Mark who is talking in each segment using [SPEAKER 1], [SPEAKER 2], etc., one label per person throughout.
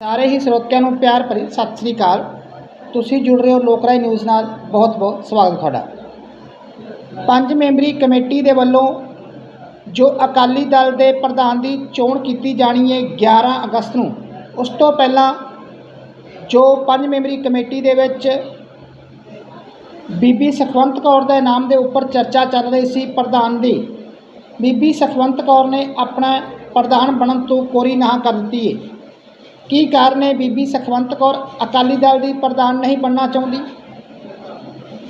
[SPEAKER 1] ਸਾਰੇ ਹੀ ਸਰੋਤਿਆਂ ਨੂੰ ਪਿਆਰ ਭਰੀ ਸਤਿ ਸ੍ਰੀ ਅਕਾਲ। ਤੁਸੀਂ ਜੁੜ ਰਹੇ ਹੋ ਲੋਕਰਾਈ ਨਿਊਜ਼ ਨਾਲ। ਬਹੁਤ ਬਹੁਤ ਸਵਾਗਤ ਤੁਹਾਡਾ। ਪੰਜ ਮੈਂਬਰੀ ਕਮੇਟੀ ਦੇ ਵੱਲੋਂ ਜੋ ਅਕਾਲੀ ਦਲ ਦੇ ਪ੍ਰਧਾਨ ਦੀ ਚੋਣ ਕੀਤੀ ਜਾਣੀ ਹੈ 11 ਅਗਸਤ ਨੂੰ, ਉਸ ਤੋਂ ਪਹਿਲਾਂ ਜੋ ਪੰਜ ਮੈਂਬਰੀ ਕਮੇਟੀ ਦੇ ਵਿੱਚ ਬੀਬੀ ਸੁਖਵੰਤ ਕੌਰ ਦੇ ਨਾਮ ਦੇ ਉੱਪਰ ਚਰਚਾ ਚੱਲ ਰਹੀ ਸੀ ਪ੍ਰਧਾਨ ਦੀ, ਬੀਬੀ ਸੁਖਵੰਤ ਕੌਰ ਨੇ ਆਪਣਾ ਪ੍ਰਧਾਨ ਬਣਨ ਤੋਂ ਕੋਰੀ ਨਾ ਕਰ ਦਿੱਤੀ ਹੈ। ਕੀ ਕਾਰਨ ਹੈ ਬੀਬੀ ਸੁਖਵੰਤ ਕੌਰ? ਅਕਾਲੀ ਦਲ ਦੀ ਪ੍ਰਧਾਨ ਨਹੀਂ ਬਣਨਾ ਚਾਹੁੰਦੀ।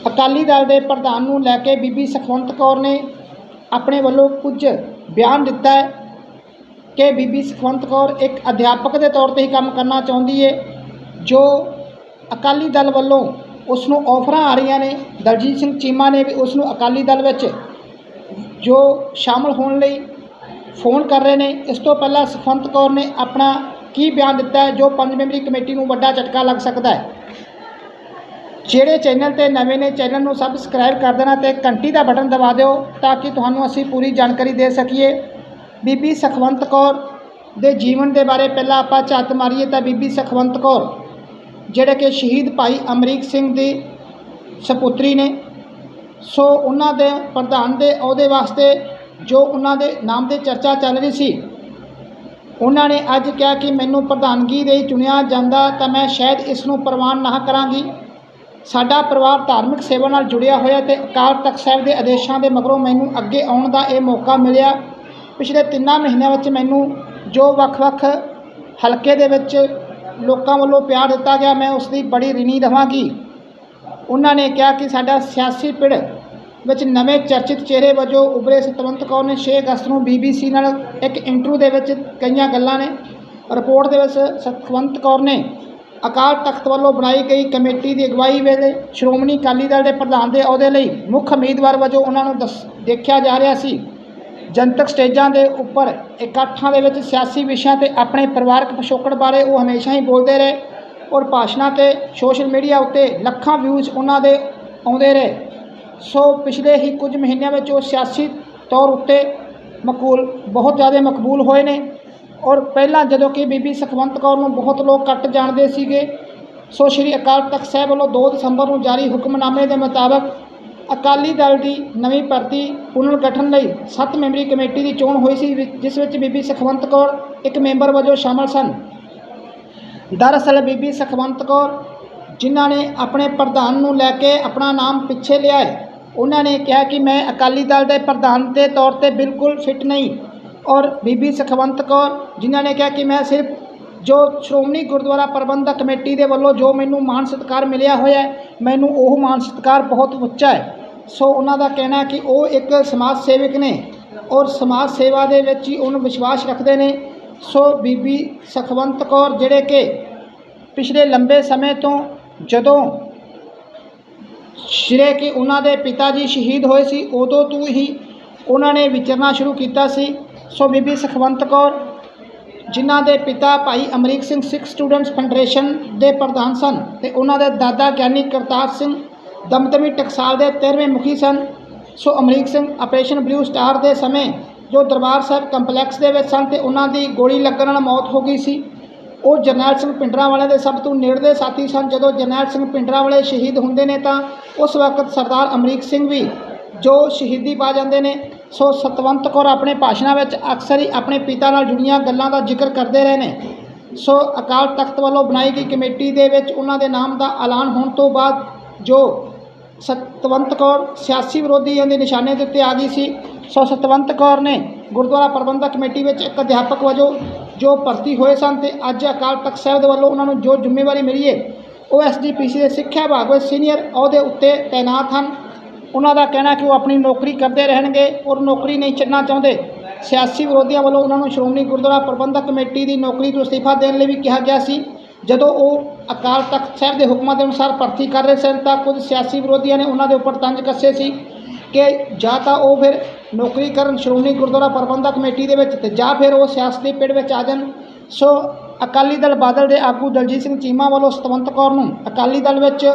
[SPEAKER 1] ਅਕਾਲੀ ਦਲ ਦੇ ਪ੍ਰਧਾਨ ਨੂੰ ਲੈ ਕੇ ਬੀਬੀ ਸੁਖਵੰਤ ਕੌਰ ਨੇ ਆਪਣੇ ਵੱਲੋਂ ਕੁਝ ਬਿਆਨ ਦਿੱਤਾ ਹੈ ਕਿ ਬੀਬੀ ਸੁਖਵੰਤ ਕੌਰ ਇੱਕ ਅਧਿਆਪਕ ਦੇ ਤੌਰ ਤੇ ਹੀ ਕੰਮ ਕਰਨਾ ਚਾਹੁੰਦੀ ਹੈ ਜੋ ਅਕਾਲੀ ਦਲ ਵੱਲੋਂ ਉਸ ਨੂੰ ਆਫਰਾਂ ਆ ਰਹੀਆਂ ਨੇ। ਦਲਜੀਤ ਸਿੰਘ ਚੀਮਾ ਨੇ ਵੀ ਉਸ ਨੂੰ ਅਕਾਲੀ ਦਲ ਵਿੱਚ ਜੋ ਸ਼ਾਮਲ ਹੋਣ ਲਈ ਫੋਨ ਕਰ ਰਹੇ ਨੇ। ਇਸ ਤੋਂ ਪਹਿਲਾਂ ਸੁਖਵੰਤ ਕੌਰ ਨੇ ਆਪਣਾ ਕੀ ਬਿਆਨ ਦਿੱਤਾ ਹੈ ਜੋ ਪੰਜ ਮੈਂਬਰੀ ਕਮੇਟੀ ਨੂੰ ਵੱਡਾ ਝਟਕਾ ਲੱਗ ਸਕਦਾ ਹੈ? ਜਿਹੜੇ ਚੈਨਲ ਤੇ ਨਵੇਂ ਨੇ, ਚੈਨਲ ਨੂੰ ਸਬਸਕ੍ਰਾਈਬ ਕਰ ਦੇਣਾ ਤੇ ਘੰਟੀ ਦਾ ਬਟਨ ਦਬਾ ਦਿਓ ਤਾਂ ਕਿ ਤੁਹਾਨੂੰ ਅਸੀਂ ਪੂਰੀ ਜਾਣਕਾਰੀ ਦੇ ਸਕੀਏ। ਬੀਬੀ ਸੁਖਵੰਤ ਕੌਰ ਦੇ ਜੀਵਨ ਦੇ ਬਾਰੇ ਪਹਿਲਾਂ ਆਪਾਂ ਝਾਤ ਮਾਰੀਏ ਤਾਂ ਬੀਬੀ ਸੁਖਵੰਤ ਕੌਰ, ਜਿਹੜੇ ਕਿ ਸ਼ਹੀਦ ਭਾਈ ਅਮਰੀਕ ਸਿੰਘ ਦੀ ਸਪੁੱਤਰੀ ਨੇ, ਸੋ ਉਹਨਾਂ ਦੇ ਪ੍ਰਧਾਨ ਦੇ ਅਹੁਦੇ ਵਾਸਤੇ ਜੋ ਉਹਨਾਂ ਦੇ ਨਾਮ ਤੇ ਚਰਚਾ ਚੱਲ ਰਹੀ ਸੀ ਉਹਨਾਂ ਨੇ ਅੱਜ ਕਿਹਾ ਕਿ ਮੈਨੂੰ ਪ੍ਰਧਾਨਗੀ ਲਈ ਚੁਣਿਆ ਜਾਂਦਾ ਤਾਂ ਮੈਂ ਸ਼ਾਇਦ ਇਸ ਨੂੰ ਪ੍ਰਵਾਨ ਨਾ ਕਰਾਂਗੀ। ਸਾਡਾ ਪਰਿਵਾਰ ਧਾਰਮਿਕ ਸੇਵਾ ਨਾਲ ਜੁੜਿਆ ਹੋਇਆ ਤੇ ਅਕਾਲ ਤਖਤ ਸਾਹਿਬ ਦੇ ਆਦੇਸ਼ਾਂ ਦੇ ਮਗਰੋਂ ਮੈਨੂੰ ਅੱਗੇ ਆਉਣ ਦਾ ਇਹ ਮੌਕਾ ਮਿਲਿਆ। ਪਿਛਲੇ ਤਿੰਨਾਂ ਮਹੀਨਿਆਂ ਵਿੱਚ ਮੈਨੂੰ ਜੋ ਵੱਖ-ਵੱਖ ਹਲਕੇ ਦੇ ਵਿੱਚ ਲੋਕਾਂ ਵੱਲੋਂ ਪਿਆਰ ਦਿੱਤਾ ਗਿਆ, ਮੈਂ ਉਸ ਦੀ ਬੜੀ ਰਿਣੀ ਰਵਾਂਗੀ। ਉਹਨਾਂ ਨੇ ਕਿਹਾ ਕਿ ਸਾਡਾ ਸਿਆਸੀ ਪਿੜ ਵਿੱਚ ਨਵੇਂ ਚਰਚਿਤ ਚਿਹਰੇ ਵਜੋਂ ਉਭਰੇ ਸਤਵੰਤ ਕੌਰ ਨੇ 6 ਅਗਸਤ ਨੂੰ BBC ਨਾਲ ਇੱਕ ਇੰਟਰਵਿਊ ਦੇ ਵਿੱਚ ਕਈਆਂ ਗੱਲਾਂ ਨੇ। ਰਿਪੋਰਟ ਦੇ ਵਿੱਚ ਸਤਵੰਤ ਕੌਰ ਨੇ ਅਕਾਲ ਤਖਤ ਵੱਲੋਂ ਬਣਾਈ ਗਈ ਕਮੇਟੀ ਦੀ ਅਗਵਾਈ ਵੇਲੇ ਸ਼੍ਰੋਮਣੀ ਅਕਾਲੀ ਦਲ ਦੇ ਪ੍ਰਧਾਨ ਦੇ ਅਹੁਦੇ ਲਈ ਮੁੱਖ ਉਮੀਦਵਾਰ ਵਜੋਂ ਉਹਨਾਂ ਨੂੰ ਦੱਸ, ਦੇਖਿਆ ਜਾ ਰਿਹਾ ਸੀ। ਜਨਤਕ ਸਟੇਜਾਂ ਦੇ ਉੱਪਰ ਇਕੱਠਾਂ ਦੇ ਵਿੱਚ ਸਿਆਸੀ ਵਿਸ਼ਿਆਂ ਤੇ ਆਪਣੇ ਪਰਿਵਾਰਕ ਪਿਛੋਕੜ ਬਾਰੇ ਉਹ ਹਮੇਸ਼ਾ ਹੀ ਬੋਲਦੇ ਰਹੇ ਔਰ ਭਾਸ਼ਣਾਂ ਤੇ ਸੋਸ਼ਲ ਮੀਡੀਆ ਉੱਤੇ ਲੱਖਾਂ ਵਿਊਜ਼ ਉਹਨਾਂ ਦੇ ਆਉਂਦੇ ਰਹੇ। ਸੋ ਪਿਛਲੇ ਹੀ ਕੁਝ ਮਹੀਨਿਆਂ ਵਿੱਚ ਉਹ ਸਿਆਸੀ ਤੌਰ ਉੱਤੇ ਮਕਬੂਲ ਬਹੁਤ ਜ਼ਿਆਦਾ ਮਕਬੂਲ ਹੋਏ ਨੇ ਔਰ ਪਹਿਲਾਂ ਜਦੋਂ ਕਿ ਬੀਬੀ ਸੁਖਵੰਤ ਕੌਰ ਨੂੰ ਬਹੁਤ ਲੋਕ ਘੱਟ ਜਾਣਦੇ ਸੀਗੇ, ਸੋ ਸ਼੍ਰੀ ਅਕਾਲ ਤਖਤ ਸਾਹਿਬ ਵੱਲੋਂ 2 ਦਸੰਬਰ ਨੂੰ ਜਾਰੀ ਹੁਕਮਨਾਮੇ ਦੇ ਮੁਤਾਬਕ ਅਕਾਲੀ ਦਲ ਦੀ ਨਵੀਂ ਭਰਤੀ ਪੁਨਰ ਗਠਨ ਲਈ 7 ਮੈਂਬਰੀ ਕਮੇਟੀ ਦੀ ਚੋਣ ਹੋਈ ਸੀ ਵਿ- ਜਿਸ ਵਿੱਚ ਬੀਬੀ ਸੁਖਵੰਤ ਕੌਰ ਇੱਕ ਮੈਂਬਰ ਵਜੋਂ ਸ਼ਾਮਲ ਸਨ। ਦਰਅਸਲ ਬੀਬੀ ਸੁਖਵੰਤ ਕੌਰ, ਜਿਨ੍ਹਾਂ ਨੇ ਆਪਣੇ ਪ੍ਰਧਾਨ ਨੂੰ ਲੈ ਕੇ ਆਪਣਾ ਨਾਮ ਪਿੱਛੇ ਲਿਆ ਹੈ ਉਹਨਾਂ ਨੇ ਕਿਹਾ ਕਿ ਮੈਂ ਅਕਾਲੀ ਦਲ ਦੇ ਪ੍ਰਧਾਨ ਦੇ ਤੌਰ ਤੇ ਬਿਲਕੁਲ ਫਿੱਟ ਨਹੀਂ ਔਰ ਬੀਬੀ ਸੁਖਵੰਤ ਕੌਰ ਜਿਨ੍ਹਾਂ ਨੇ ਕਿਹਾ ਕਿ ਮੈਂ ਸਿਰਫ ਜੋ ਸ਼੍ਰੋਮਣੀ ਗੁਰਦੁਆਰਾ ਪ੍ਰਬੰਧਕ ਕਮੇਟੀ ਦੇ ਵੱਲੋਂ ਜੋ ਮੈਨੂੰ ਮਾਣ ਸਤਿਕਾਰ ਮਿਲਿਆ ਹੋਇਆ ਹੈ, ਮੈਨੂੰ ਉਹ ਮਾਣ ਸਤਿਕਾਰ ਬਹੁਤ ਉੱਚਾ ਹੈ। ਸੋ ਉਹਨਾਂ ਦਾ ਕਹਿਣਾ ਹੈ ਕਿ ਉਹ ਇੱਕ ਸਮਾਜ ਸੇਵਕ ਨੇ ਔਰ ਸਮਾਜ ਸੇਵਾ ਦੇ ਵਿੱਚ ਹੀ ਉਹਨੂੰ ਵਿਸ਼ਵਾਸ ਰੱਖਦੇ ਨੇ। ਸੋ ਬੀਬੀ ਸੁਖਵੰਤ ਕੌਰ ਜਿਹੜੇ ਕਿ ਪਿਛਲੇ ਲੰਬੇ ਸਮੇਂ ਤੋਂ ਜਦੋਂ ਸ਼੍ਰੇ ਕਿ ਉਹਨਾਂ ਦੇ ਪਿਤਾ ਜੀ ਸ਼ਹੀਦ ਹੋਏ ਸੀ, ਉਦੋਂ ਤੋਂ ਹੀ ਉਹਨਾਂ ਨੇ ਵਿਚਰਨਾ ਸ਼ੁਰੂ ਕੀਤਾ ਸੀ। ਸੋ ਬੀਬੀ ਸੁਖਵੰਤ ਕੌਰ, ਜਿਨ੍ਹਾਂ ਦੇ ਪਿਤਾ ਭਾਈ ਅਮਰੀਕ ਸਿੰਘ ਸਿੱਖ ਸਟੂਡੈਂਟਸ ਫੈਡਰੇਸ਼ਨ ਦੇ ਪ੍ਰਧਾਨ ਸਨ ਤੇ ਉਹਨਾਂ ਦੇ ਦਾਦਾ ਗਿਆਨੀ ਕਰਤਾਰ ਸਿੰਘ ਦਮਦਮੀ ਟਕਸਾਲ ਦੇ 13ਵੇਂ ਮੁਖੀ ਸਨ। So Amrik Singh Operation Blue Star ਦੇ ਸਮੇਂ ਜੋ ਦਰਬਾਰ ਸਾਹਿਬ ਕੰਪਲੈਕਸ ਦੇ ਵਿੱਚ ਸਨ ਤੇ ਉਹਨਾਂ ਦੀ ਗੋਲੀ ਲੱਗਣ ਨਾਲ ਮੌਤ ਹੋ ਗਈ ਸੀ। ਉਹ ਜਰਨੈਲ ਸਿੰਘ ਪਿੰਡਰਾਂ ਵਾਲੇ ਦੇ ਸਭ ਤੋਂ ਨੇੜਲੇ ਸਾਥੀ ਸਨ। ਜਦੋਂ ਜਰਨੈਲ ਸਿੰਘ ਪਿੰਡਰਾਂ ਵਾਲੇ ਸ਼ਹੀਦ ਹੁੰਦੇ ਨੇ ਤਾਂ ਉਸ ਵਕਤ ਸਰਦਾਰ ਅਮਰੀਕ ਸਿੰਘ ਵੀ ਜੋ ਸ਼ਹੀਦੀ ਪਾ ਜਾਂਦੇ ਨੇ, ਸੋ ਸਤਵੰਤ ਕੌਰ ਆਪਣੇ ਭਾਸ਼ਣਾਂ ਵਿੱਚ ਅਕਸਰ ਹੀ ਆਪਣੇ ਪਿਤਾ ਨਾਲ ਜੁੜੀਆਂ ਗੱਲਾਂ ਦਾ ਜ਼ਿਕਰ ਕਰਦੇ ਰਹੇ ਨੇ। ਸੋ ਅਕਾਲ ਤਖਤ ਵੱਲੋਂ ਬਣਾਈ ਗਈ ਕਮੇਟੀ ਦੇ ਵਿੱਚ ਉਹਨਾਂ ਦੇ ਨਾਮ ਦਾ ਐਲਾਨ ਹੋਣ ਤੋਂ ਬਾਅਦ ਜੋ ਸਤਵੰਤ ਕੌਰ ਸਿਆਸੀ ਵਿਰੋਧੀਆਂ ਦੇ ਨਿਸ਼ਾਨੇ ਦੇ ਉੱਤੇ ਆ ਗਈ ਸੀ, ਸੋ ਸਤਵੰਤ ਕੌਰ ਨੇ ਗੁਰਦੁਆਰਾ ਪ੍ਰਬੰਧਕ ਕਮੇਟੀ ਵਿੱਚ ਇੱਕ ਅਧਿਆਪਕ ਵਜੋਂ ਜੋ ਭਰਤੀ ਹੋਏ ਸਨ ਤੇ ਅੱਜ ਅਕਾਲ ਤਖਤ ਸਾਹਿਬ ਦੇ ਵੱਲੋਂ ਉਹਨਾਂ ਨੂੰ ਜੋ ਜ਼ਿੰਮੇਵਾਰੀ ਮਿਲੀ ਹੈ, ਉਹ ਐਸਜੀਪੀਸੀ ਦੇ ਸਿੱਖਿਆ ਵਿਭਾਗ ਵਿੱਚ ਸੀਨੀਅਰ, ਅਹੁਦੇ ਉੱਤੇ ਤਾਇਨਾਤ ਹਨ। ਉਹਨਾਂ ਦਾ ਕਹਿਣਾ ਕਿ ਉਹ ਆਪਣੀ ਨੌਕਰੀ ਕਰਦੇ ਰਹਿਣਗੇ ਔਰ ਨੌਕਰੀ ਨਹੀਂ ਛੱਡਣਾ ਚਾਹੁੰਦੇ। ਸਿਆਸੀ ਵਿਰੋਧੀਆਂ ਵੱਲੋਂ ਉਹਨਾਂ ਨੂੰ ਸ਼੍ਰੋਮਣੀ ਗੁਰਦੁਆਰਾ ਪ੍ਰਬੰਧਕ ਕਮੇਟੀ ਦੀ ਨੌਕਰੀ ਤੋਂ ਅਸਤੀਫਾ ਦੇਣ ਲਈ ਵੀ ਕਿਹਾ ਗਿਆ ਸੀ। ਜਦੋਂ ਉਹ ਅਕਾਲ ਤਖਤ ਸਾਹਿਬ ਦੇ ਹੁਕਮਾਂ ਦੇ ਅਨੁਸਾਰ ਭਰਤੀ ਕਰ ਰਹੇ ਸਨ ਤਾਂ ਕੁਝ ਸਿਆਸੀ ਵਿਰੋਧੀਆਂ ਨੇ ਉਹਨਾਂ ਦੇ ਉੱਪਰ ਤੰਜ ਕੱਸੇ ਸੀ ਕਿ ਜਾਂ ਤਾਂ ਉਹ ਫਿਰ ਨੌਕਰੀ ਕਰਨ ਸ਼੍ਰੋਮਣੀ ਗੁਰਦੁਆਰਾ ਪ੍ਰਬੰਧਕ ਕਮੇਟੀ ਦੇ ਵਿੱਚ ਤੇ ਜਾਂ ਫਿਰ ਉਹ ਸਿਆਸਤੀ ਪਿੜ ਵਿੱਚ ਆ ਜਾਣ। ਸੋ ਅਕਾਲੀ ਦਲ ਬਾਦਲ ਦੇ ਆਗੂ ਦਲਜੀਤ ਸਿੰਘ ਚੀਮਾ ਵੱਲੋਂ ਸਤਵੰਤ ਕੌਰ ਨੂੰ ਅਕਾਲੀ ਦਲ ਵਿੱਚ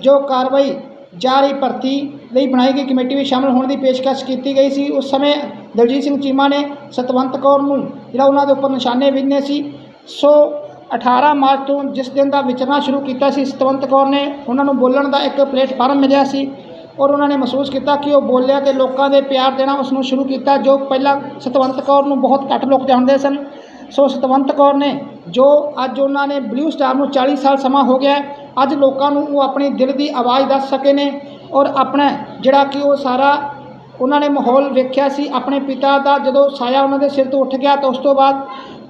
[SPEAKER 1] ਜੋ ਕਾਰਵਾਈ ਜਾਰੀ ਭਰਤੀ ਲਈ ਬਣਾਈ ਗਈ ਕਮੇਟੀ ਵਿੱਚ ਸ਼ਾਮਲ ਹੋਣ ਦੀ ਪੇਸ਼ਕਸ਼ ਕੀਤੀ ਗਈ ਸੀ, ਉਸ ਸਮੇਂ ਦਲਜੀਤ ਸਿੰਘ ਚੀਮਾ ਨੇ ਸਤਵੰਤ ਕੌਰ ਨੂੰ ਜਿਹੜਾ ਉਹਨਾਂ ਦੇ ਉੱਪਰ ਨਿਸ਼ਾਨੇ ਵਿੰਨੇ ਸੀ। ਸੋ 18 ਮਾਰਚ ਤੋਂ ਜਿਸ ਦਿਨ ਦਾ ਵਿਚਰਨਾ ਸ਼ੁਰੂ ਕੀਤਾ ਸੀ, ਸਤਵੰਤ ਕੌਰ ਨੇ ਉਹਨਾਂ ਨੂੰ ਬੋਲਣ ਦਾ ਇੱਕ ਪਲੇਟਫਾਰਮ ਮਿਲਿਆ ਸੀ। ਔਰ ਉਹਨਾਂ ਨੇ ਮਹਿਸੂਸ ਕੀਤਾ ਕਿ ਉਹ ਬੋਲਿਆ ਤੇ ਲੋਕਾਂ ਦੇ ਪਿਆਰ ਦੇਣਾ ਉਸ ਨੂੰ ਸ਼ੁਰੂ ਕੀਤਾ, ਜੋ ਪਹਿਲਾਂ ਸਤਵੰਤ ਕੌਰ ਨੂੰ ਬਹੁਤ ਘੱਟ ਲੋਕ ਜਾਣਦੇ ਸਨ। ਸੋ ਸਤਵੰਤ ਕੌਰ ਨੇ, ਜੋ ਅੱਜ ਉਹਨਾਂ ਨੇ ਬਲੂ ਸਟਾਰ ਨੂੰ 40 ਸਾਲ ਸਮਾਂ ਹੋ ਗਿਆ ਅੱਜ ਲੋਕਾਂ ਨੂੰ ਉਹ ਆਪਣੇ ਦਿਲ ਦੀ ਆਵਾਜ਼ ਦੱਸ ਸਕੇ ਨੇ ਔਰ ਆਪਣਾ ਜਿਹੜਾ ਕਿ ਉਹ ਸਾਰਾ ਉਹਨਾਂ ਨੇ ਮਾਹੌਲ ਵੇਖਿਆ ਸੀ, ਆਪਣੇ ਪਿਤਾ ਦਾ ਜਦੋਂ ਸਾਇਆ ਉਹਨਾਂ ਦੇ ਸਿਰ ਤੋਂ ਉੱਠ ਗਿਆ ਤਾਂ ਉਸ ਤੋਂ ਬਾਅਦ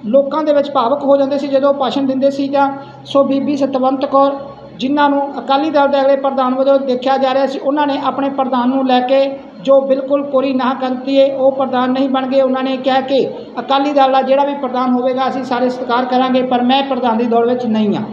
[SPEAKER 1] ਲੋਕਾਂ ਦੇ ਵਿੱਚ ਭਾਵਕ ਹੋ ਜਾਂਦੇ ਸੀ, ਜਦੋਂ ਭਾਸ਼ਣ ਦਿੰਦੇ ਸੀ ਜਾਂ, ਸੋ ਬੀਬੀ ਸਤਵੰਤ ਕੌਰ ਜਿਨ੍ਹਾਂ ਨੂੰ ਅਕਾਲੀ ਦਲ ਦੇ ਅਗਲੇ ਪ੍ਰਧਾਨ ਵਜੋਂ ਦੇਖਿਆ ਜਾ ਰਿਹਾ ਸੀ, ਉਹਨਾਂ ਨੇ ਆਪਣੇ ਪ੍ਰਧਾਨ ਨੂੰ ਲੈ ਕੇ ਜੋ ਬਿਲਕੁਲ ਕੋਰੀ ਨਾ ਕਰਤੀ ਹੈ ਉਹ ਪ੍ਰਧਾਨ ਨਹੀਂ ਬਣ ਗਏ। ਉਹਨਾਂ ਨੇ ਕਿਹਾ ਕਿ ਅਕਾਲੀ ਦਲ ਦਾ ਜਿਹੜਾ ਵੀ ਪ੍ਰਧਾਨ ਹੋਵੇਗਾ, ਅਸੀਂ ਸਾਰੇ ਸਤਿਕਾਰ ਕਰਾਂਗੇ, ਪਰ ਮੈਂ ਪ੍ਰਧਾਨ ਦੀ ਦੌੜ ਵਿੱਚ ਨਹੀਂ ਹਾਂ।